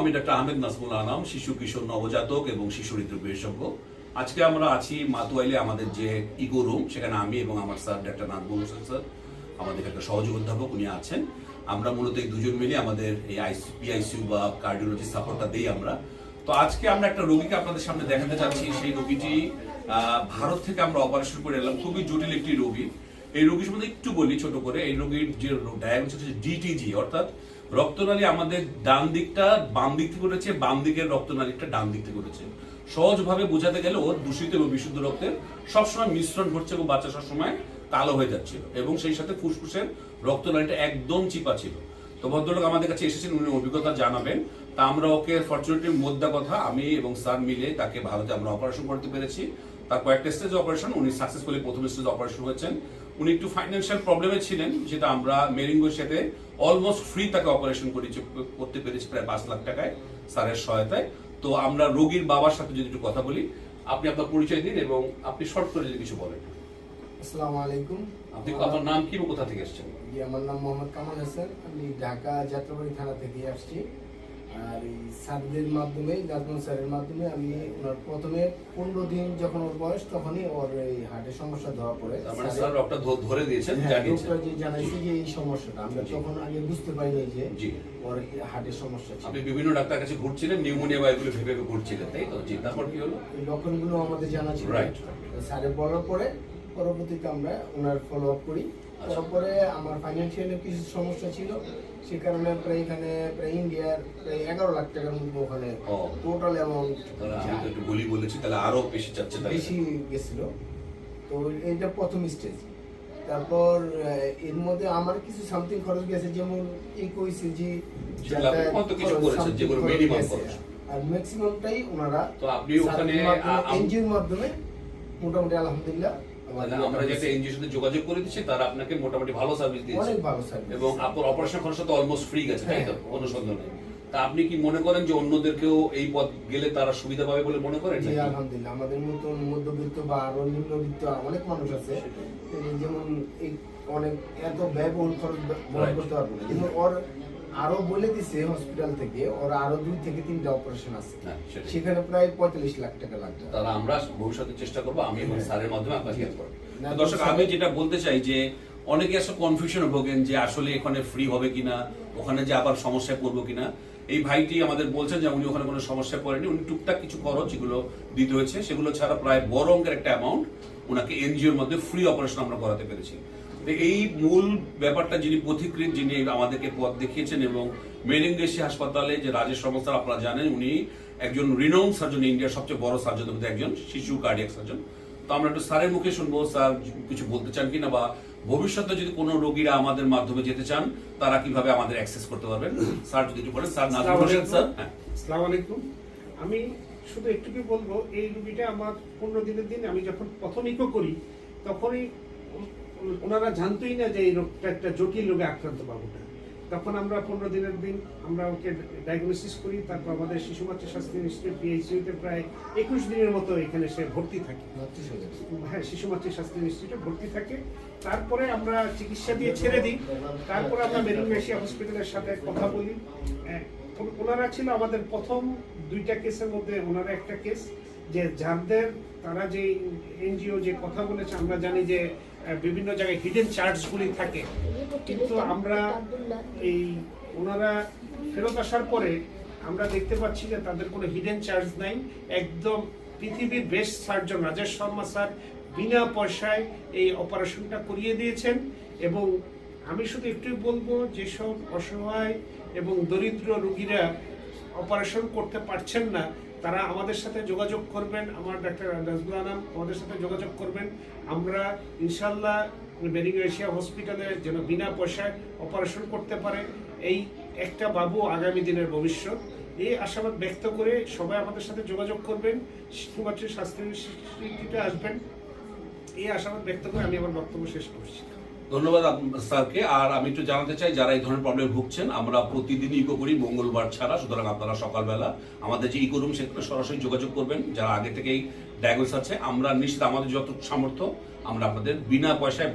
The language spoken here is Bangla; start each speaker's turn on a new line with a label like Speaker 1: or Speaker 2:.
Speaker 1: আমি ডাক্তার আহমেদ নাজমুল আনাম, শিশু কিশোর নবজাতক এবং শিশু হৃদরোগ বিশেষজ্ঞ আজকে আমরা আছি মাতুয়াইলে আমাদের যে ইগো রুম, সেখানে আমি এবং আমার sir doctor Nazmul Hossain sir, আমাদের একটা সহযোগ অধ্যাপক উনি আছেন। আমরা মূলত এই দুজন মিলে আমাদের এই পিআইসিউ বা কার্ডিওলজি সাপোর্টটা দিই আমরা। তো আজকে আমরা একটা রোগীকে আপনাদের সামনে দেখাতে চাচ্ছি সেই রোগীটি ভারত থেকে আমরা অপারেশন করে এলাম। খুবই জটিল একটি রোগী। এই রোগীর সম্বন্ধে একটু বলি, ছোট করে। এই রোগীর যে ডায়াগনোস হচ্ছে ডিটিজি অর্থাৎ রক্তনালী আমাদের ডান দিকটা বাম দিক থেকে উঠেছে, বাম দিকের রক্তনালীটা ডান দিক থেকে উঠেছে। সহজভাবে বোঝাতে গেলে ওর দূষিত এবং বিশুদ্ধ রক্তের সবসময় মিশ্রণ ঘটছে এবং বাচ্চা সবসময় কালো হয়ে যাচ্ছিল এবং সেই সাথে ফুসফুসের রক্তনালীটা একদম চিপা ছিল। তো ভদ্রলোক আমাদের কাছে এসেছেন, উনি অভিজ্ঞতা জানাবেন। তা আমরা ওকে ফর্চুনেটলি মোদ্দা কথা, আমি এবং স্যার মিলে তাকে ভারতে আমরা অপারেশন করতে পেরেছি। তার কয়েকটা স্টেজ অপারেশন উনি সাকসেসফুলি প্রথম স্টেজ অপারেশন হয়েছেন উনি একটু ফাইন্যান্সিয়াল প্রবলেমে ছিলেন যেটা আমরা মেরিঙ্গোর সাথে অলমোস্ট ফ্রি তাকে অপারেশন করেছি করতে পেরেছি প্রায় পাঁচ লাখ টাকায় স্যারের সহায়তায়। তো আমরা রোগীর বাবার সাথে যদি একটু কথা বলি আপনি আপনার পরিচয় দিন এবং আপনি শর্ট করে যদি কিছু বলেন।
Speaker 2: আসসালামু আলাইকুম।
Speaker 1: আপনি আপনার নাম কি কোথা থেকে এসেছেন?
Speaker 2: আমার নাম মোহাম্মদ কামাল হাসান। আমি ঢাকা যাত্রাবাড়ি থানা থেকে আসছি। আর এই স্যারদের মাধ্যমে নাজমুল স্যারের মাধ্যমে আমি ওনার প্রথমে পনেরো দিন যখন ওর বয়স তখনই ওর এই হার্টের সমস্যা ধরা পড়ে।
Speaker 1: মানে স্যার রক্তটা ধরে দিয়েছেন
Speaker 2: হ্যাঁ, ডক্টর যে জানাইছে যে এই সমস্যাটা আমরা তখন আগে বুঝতে পারিনি যে ওর হার্টের সমস্যা
Speaker 1: আপনি বিভিন্ন ডাক্তার কাছে ঘুরছিলেন নিউমোনিয়া বা এগুলো ভেবে ঘুরছিলেন তাই তো? জি তারপর কি হলো?
Speaker 2: লক্ষণগুলো আমাদের জানা ছিল।
Speaker 1: Right.
Speaker 2: স্যারে বলার পরে পরবর্তীতে আমরা ওনার ফলো আপ করি।
Speaker 1: আচ্ছা।
Speaker 2: তারপরে আমার ফাইন্যান্সিয়াল কিছু সমস্যা ছিল। সে কারণে প্রায় এখানে প্রায় ইন্ডিয়ার প্রায় এগারো লাখ টাকার মতো ওখানে টোটাল অ্যামাউন্ট
Speaker 1: আমি তো একটু বলি বলেছি তাহলে আরও বেশি চাচ্ছে
Speaker 2: বেশি গেছিল। তো এইটা প্রথম স্টেজ তারপর এর মধ্যে আমার কিছু সামথিং খরচ গেছে যেমন
Speaker 1: কত কিছু যেগুলো minimum খরচ।
Speaker 2: আর ম্যাক্সিমামটাই ওনারা
Speaker 1: তো আপনি ওখানে
Speaker 2: এনজিওর মাধ্যমে মোটামুটি আলহামদুলিল্লাহ
Speaker 1: আমরা যে একটা সাথে যোগাযোগ করে দিচ্ছি তারা আপনাকে মোটামুটি ভালো সার্ভিস দিয়েছে।
Speaker 2: অনেক ভালো সার্ভিস
Speaker 1: এবং আপনার অপারেশন খরচ তো অলমোস্ট ফ্রি গেছে তাই তো?
Speaker 2: হ্যাঁ।
Speaker 1: তা আপনি কি মনে করেন যে অন্যদেরকেও এই পথ গেলে তারা সুবিধা পাবে বলে মনে করেন
Speaker 2: জি? আলহামদুলিল্লাহ। আমাদের মতন মধ্যবিত্ত বা আরও নিম্নবিত্ত অনেক মানুষ আছে যেমন অনেক এত ব্যয়বহুল খরচ বহন করতে পারব না। যেমন ওর আরও বলে দিছে হসপিটাল থেকে ওর আরও দুই থেকে তিনটা অপারেশন আছে।
Speaker 1: হ্যাঁ,
Speaker 2: সেখানে প্রায় পঁয়তাল্লিশ লাখ টাকা লাগবে।
Speaker 1: তাহলে আমরা ভবিষ্যতে চেষ্টা করব আমি এবং
Speaker 2: হ্যাঁ।
Speaker 1: স্যারের মাধ্যমে আপনাকে হেল্প করব। দর্শক আমি যেটা বলতে চাই যে অনেকে আসলে কনফিউশন ভোগেন যে আসলে এখানে ফ্রি হবে কিনা ওখানে যে আবার সমস্যায় পড়ব কিনা। এই ভাইটি আমাদের বলছেন যে উনি ওখানে কোনো সমস্যায় পড়েনি উনি টুকটাক কিছু খরচ যেগুলো দিতে হয়েছে সেগুলো ছাড়া প্রায় বড় অঙ্কের একটা অ্যামাউন্ট ওনাকে এনজিওর মধ্যে ফ্রি অপারেশন আমরা করাতে পেরেছি। এই মূল ব্যাপারটা যিনি পথিকৃত যিনি আমাদেরকে পথ দেখিয়েছেন এবং মেরিঙ্গেশি হাসপাতালে যে রাজেশ সংস্থার আপনারা জানেন উনি একজন রিনাউন সার্জন ইন্ডিয়ার সবচেয়ে বড় সার্জনের মধ্যে একজন শিশু কার্ডিয়াক সার্জন তো আমরা একটু স্যারের মুখে শুনব স্যার কিছু বলতে চান কিনা বা ভবিষ্যতে যদি কোনো রোগীরা আমাদের মাধ্যমে যেতে চান তারা কীভাবে আমাদের অ্যাক্সেস করতে পারবেন? স্যার যদি একটু বলেন স্যার নাজমুল হোসেন স্যার। হ্যাঁ।
Speaker 3: আসসালামু আলাইকুম। আমি শুধু একটুকু বলব এই রুগীটা আমার পনেরো দিনের দিন আমি যখন প্রথম ইকো করি তখনই ওনারা জানতোই না যে এই রোগটা একটা জটিল রোগে আক্রান্ত বাবুটা। তখন আমরা পনেরো দিনের দিন আমরা ওকে ডায়াগনোসিস করি তারপর আমাদের শিশু বাচ্চা স্বাস্থ্য ইনস্টিটিউট পিএইচসিতে প্রায় একুশ দিনের মতো এখানে সে ভর্তি থাকে। হ্যাঁ শিশু মাতৃ স্বাস্থ্য ইনস্টিটিউটে ভর্তি থাকে। তারপরে আমরা চিকিৎসা দিয়ে ছেড়ে দিই। তারপরে আমরা মেরিনমেশিয়া হসপিটালের সাথে কথা বলি। হ্যাঁ, ওনারা ছিল আমাদের প্রথম দুইটা কেসের মধ্যে ওনারা একটা কেস যে যাদের তারা যে এনজিও যে কথা বলেছে, আমরা জানি যে বিভিন্ন জায়গায় হিডেন চার্জগুলি থাকে। কিন্তু আমরা এই ওনারা ফেরত আসার পরে আমরা দেখতে পাচ্ছি যে তাদের কোনো হিডেন চার্জ নাই। একদম পৃথিবীর best surgeon Rajesh Sharma sir বিনা পয়সায় এই অপারেশনটা করিয়ে দিয়েছেন এবং আমি শুধু একটু বলব, যেসব অসহায় এবং দরিদ্র রুগীরা অপারেশন করতে পারছেন না তারা আমাদের সাথে যোগাযোগ করবেন। আমার ডাক্তার নাজবুল আনাম আমাদের সাথে যোগাযোগ করবেন। আমরা ইনশাল্লাহ বেরিং এশিয়া হসপিটালে যেন বিনা পয়সায় অপারেশন করতে পারে, এই একটা বাবু আগামী দিনের ভবিষ্যৎ। এই আশাবাদ ব্যক্ত করে সবাই আমাদের সাথে যোগাযোগ করবেন শুধুমাত্র স্বাস্থ্য আসবেন। এই আশাবাদ ব্যক্ত করে আমি আমার বক্তব্য শেষ করছি।
Speaker 1: ধন্যবাদ স্যারকে। আর আমি একটু জানাতে চাই, যারা এই ধরনের প্রবলেম ভুগছেন, আমরা প্রতিদিন ইকো করি, মঙ্গলবার ছাড়া। সুতরাং আপনারা সকালবেলা আমাদের যে ইকো রুম, সেখানে সরাসরি যোগাযোগ করবেন। যারা আগে থেকেই ডায়াগনোস আছে, আমরা নিশ্চিত আমাদের যত সামর্থ্য, আমরা আপনাদের বিনা পয়সায়